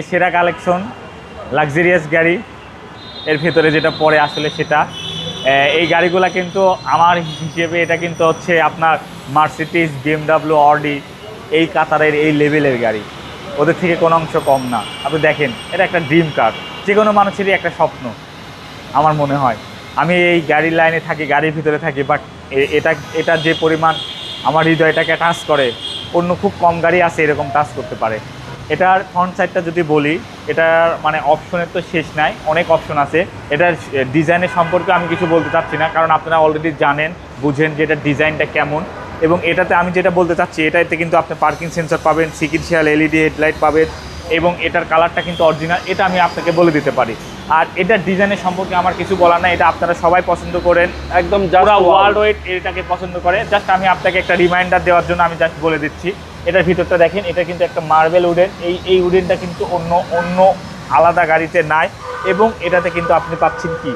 সেরা collection luxurious গাড়ি। এর ভেতরে যেটা পড়ে আসলে সেটা। এই গাড়িগুলো কিন্তু আমার হিসেবে এটা কিন্তু হচ্ছে আপনার মার্সিডিস বিএমডাব্লিউ অডি এই কাতারের এই লেভেলের গাড়ি। ওদের থেকে কোনো অংশ কম না। আপনি দেখেন, এটা একটা ড্রিম কার যে কোনো মানুষেরই একটা স্বপ্ন, আমার মনে হয়। আমি এই গাড়ির লাইনে থাকি, গাড়ির ভিতরে থাকি বাট এটা এটা যে পরিমাণ আমার হৃদয়টাকে টাচ করে, অন্য খুব কম গাড়ি আছে এরকম টাচ করতে পারে। এটার ফ্রন্ট সাইডটা যদি বলি এটার মানে অপশনের তো শেষ নাই অনেক অপশন আছে। এটার ডিজাইনের সম্পর্কে আমি কিছু বলতে চাচ্ছি না কারণ আপনারা অলরেডি জানেন বুঝেন যে এটার ডিজাইনটা কেমন। এবং এটাতে আমি যেটা বলতে চাচ্ছি এটাতে কিন্তু আপনি পার্কিং সেন্সর পাবেন সিকিনশিয়াল এলইডি হেডলাইট পাবেন এবং এটার কালারটা কিন্তু অরিজিনাল এটা আমি আপনাকে বলে দিতে পারি। আর এটার ডিজাইনের সম্পর্কে আমার কিছু বলার নাই এটা আপনারা সবাই পছন্দ করেন। একদম জাস্ট ওয়ার্ল্ড ওয়াইড এটাকে পছন্দ করে। জাস্ট আমি আপনাকে একটা রিমাইন্ডার দেওয়ার জন্য আমি জাস্ট বলে দিচ্ছি। এটার ভিতরটা দেখেন, এটা কিন্তু একটা মার্বেল উডেন এই এই উডেনটা কিন্তু অন্য অন্য আলাদা গাড়িতে নাই। এবং এটাতে কিন্তু আপনি পাচ্ছেন কি?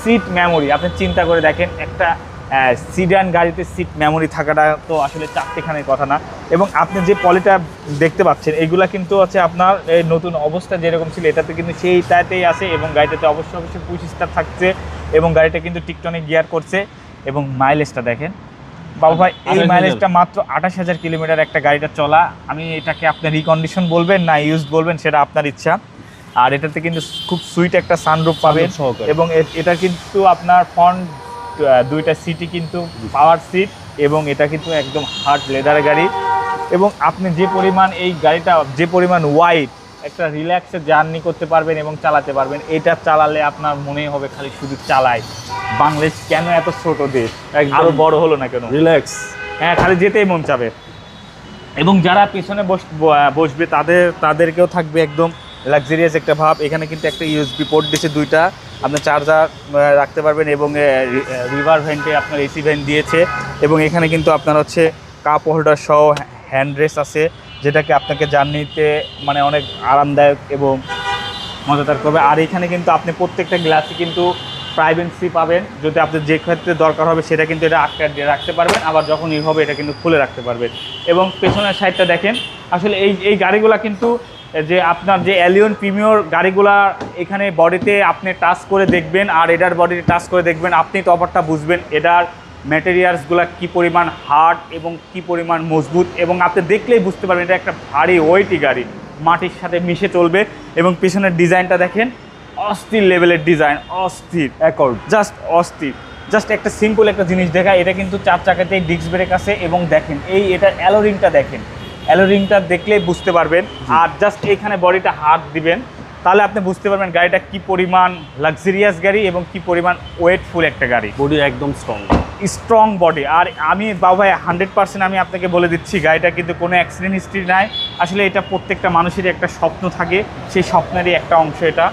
সিট মেমোরি আপনি চিন্তা করে দেখেন, একটা সিডান গাড়িতে সিট মেমোরি থাকাটা তো আসলে চারটেখানের কথা না। এবং আপনি যে পলিটা দেখতে পাচ্ছেন, এগুলা কিন্তু হচ্ছে আপনার এই নতুন অবস্থা যেরকম ছিল, এটাতে কিন্তু সেই সেইটাতেই আছে এবং গাড়িটাতে অবশ্যই অবশ্যই পুশ স্টার থাকছে এবং গাড়িটা কিন্তু টিকটনিক গিয়ার করছে। এবং মাইলেজটা দেখেন বাবু ভাই এই মাইলেজটা মাত্র আঠাশ হাজার কিলোমিটার একটা গাড়িটা চলা। আমি এটাকে আপনি রিকন্ডিশন বলবেন না ইউজ বলবেন সেটা আপনার ইচ্ছা। আর এটাতে কিন্তু খুব সুইট একটা সানরুফ পাবেন। এবং এটা কিন্তু আপনার ফ্রন্ট দুইটা সিটই কিন্তু পাওয়ার সিট এবং এটা কিন্তু একদম হার্ড লেদার গাড়ি। এবং আপনি যে পরিমাণ এই গাড়িটা যে পরিমাণ ওয়াইড একটা রিল্যাক্সে জার্নি করতে পারবেন এবং চালাতে পারবেন। এটা চালালে আপনার মনেই হবে খালি শুধু চালায় বাংলাদেশ কেন এত ছোট দেশ। আরও বড় হলো না কেন? রিল্যাক্স হ্যাঁ খালি যেতেই মন চাবে। এবং যারা পেছনে বস- বসবে তাদের তাদেরকেও থাকবে একদম লাক্সারিয়াস একটা ভাব। এখানে কিন্তু একটা ইউএসবি পোর্ট দিয়েছে দুইটা। আপনি চার্জার রাখতে পারবেন এবং রিভার ভেন্টে আপনার এসি ভেন্ট দিয়েছে। এবং এখানে কিন্তু আপনার হচ্ছে কাপ হোল্ডার সহ হ্যান্ড রেস আছে। যেটাকে আপনাকে জার্নিতে মানে অনেক আরামদায়ক এবং মজাদার করবে। আর এখানে কিন্তু আপনি প্রত্যেকটা গ্লাসই কিন্তু প্রাইভেন্সি পাবেন। যদি আপনার যে ক্ষেত্রে দরকার হবে সেটা কিন্তু এটা আটকে দিয়ে রাখতে পারবেন। আবার যখন হবে এটা কিন্তু খুলে রাখতে পারবেন। এবং পেছনের সাইডটা দেখেন, আসলে এই এই গাড়িগুলা কিন্তু যে আপনার যে অ্যালিয়ন প্রিমিয়র গাড়িগুলা এখানে বডিতে আপনি টাচ করে দেখবেন আর এটার বডিতে টাচ করে দেখবেন, আপনি তফাৎটা বুঝবেন। এটার ম্যাটেরিয়ালসগুলো কি পরিমাণ হার্ড এবং কি পরিমাণ মজবুত এবং আপনি দেখলেই বুঝতে পারবেন এটা একটা ভারী ওয়েটি গাড়ি। মাটির সাথে মিশে চলবে এবং পিছনের ডিজাইনটা দেখেন অস্থির লেভেলের ডিজাইন অস্থির অ্যাকর্ড জাস্ট অস্থির। জাস্ট একটা সিম্পল একটা জিনিস দেখা এটা কিন্তু চার চাকাতেই ডিস্ক ব্রেক আছে এবং দেখেন এই এটা অ্যালোরিংটা দেখেন। অ্যালোরিংটা দেখলেই বুঝতে পারবেন আর জাস্ট এইখানে বডিটা হাত দিবেন। তাহলে আপনি বুঝতে পারবেন গাড়িটা কি পরিমাণ লাক্সারিয়াস গাড়ি এবং কি পরিমাণ ওয়েটফুল একটা গাড়ি। বডি একদম স্ট্রং স্ট্রং বডি আর আমি বাবা ভাই হান্ড্রেড পার্সেন্ট আমি আপনাকে বলে দিচ্ছি গাড়িটা কিন্তু কোনো অ্যাক্সিডেন্ট হিস্ট্রি নাই। আসলে এটা প্রত্যেকটা মানুষেরই একটা স্বপ্ন থাকে সেই স্বপ্নেরই একটা অংশ এটা।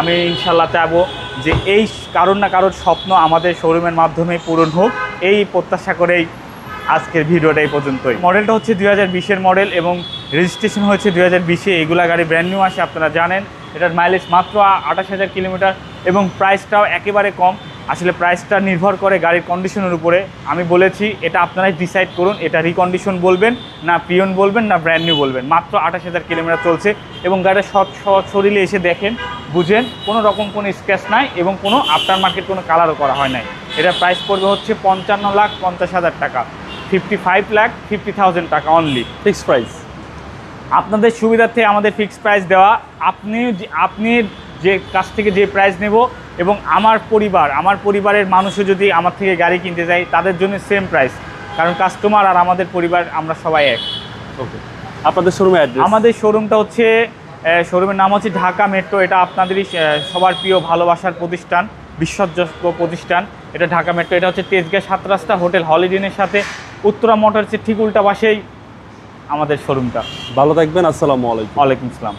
আমি ইনশাল্লাহ চাবো যে এই কারোর না কারোর স্বপ্ন আমাদের শোরুমের মাধ্যমে পূরণ হোক। এই প্রত্যাশা করেই আজকের ভিডিওটা এই পর্যন্তই। মডেলটা হচ্ছে দুই হাজার বিশের মডেল এবং রেজিস্ট্রেশন হয়েছে দু হাজার বিশে, এগুলা গাড়ি ব্র্যান্ড নিউ আসে, আপনারা জানেন। এটার মাইলেজ মাত্র আঠাশ হাজার কিলোমিটার এবং প্রাইসটাও একেবারে কম। আসলে প্রাইসটা নির্ভর করে গাড়ির কন্ডিশনের উপরে। আমি বলেছি, এটা আপনারাই ডিসাইড করুন, এটা রিকন্ডিশন বলবেন, না পিয়ন বলবেন, না ব্র্যান্ড নিউ বলবেন। মাত্র আঠাশ হাজার কিলোমিটার চলছে এবং গাড়িটা সৎ শরীরে এসে দেখেন, বুঝেন, কোনো রকম কোনো স্ক্র্যাচ নাই এবং কোনো আফটার মার্কেট কোনো কালারও করা হয় নাই। এটার প্রাইস পড়বে হচ্ছে পঞ্চান্ন লাখ পঞ্চাশ হাজার টাকা। Fifty five lakh fifty thousand টাকা অনলি ফিক্স প্রাইস আপনাদের সুবিধার্থে আমাদের ফিক্সড প্রাইস দেওয়া। আপনি যে- আপনি যে কাছ থেকে যে প্রাইস নেব এবং আমার পরিবার আমার পরিবারের মানুষও যদি আমার থেকে গাড়ি কিনতে যায় তাদের জন্য সেম প্রাইস কারণ কাস্টমার আর আমাদের পরিবার আমরা সবাই এক। ওকে আপনাদের শোরুমে আমাদের শোরুমটা হচ্ছে শোরুমের নাম হচ্ছে ঢাকা মেট্রো এটা আপনাদেরই সবার প্রিয় ভালোবাসার প্রতিষ্ঠান বিশ্বাসযোগ্য প্রতিষ্ঠান। এটা ঢাকা মেট্রো এটা হচ্ছে তেজগাঁ সাত রাস্তা হোটেল হলিডিনের সাথে। উত্তরা মোটরসের ঠিক উল্টা পাশেই। আমাদের শোরুমটা ভালো থাকবেন আসসালামু আলাইকুম। ওয়ালাইকুম আসসালাম।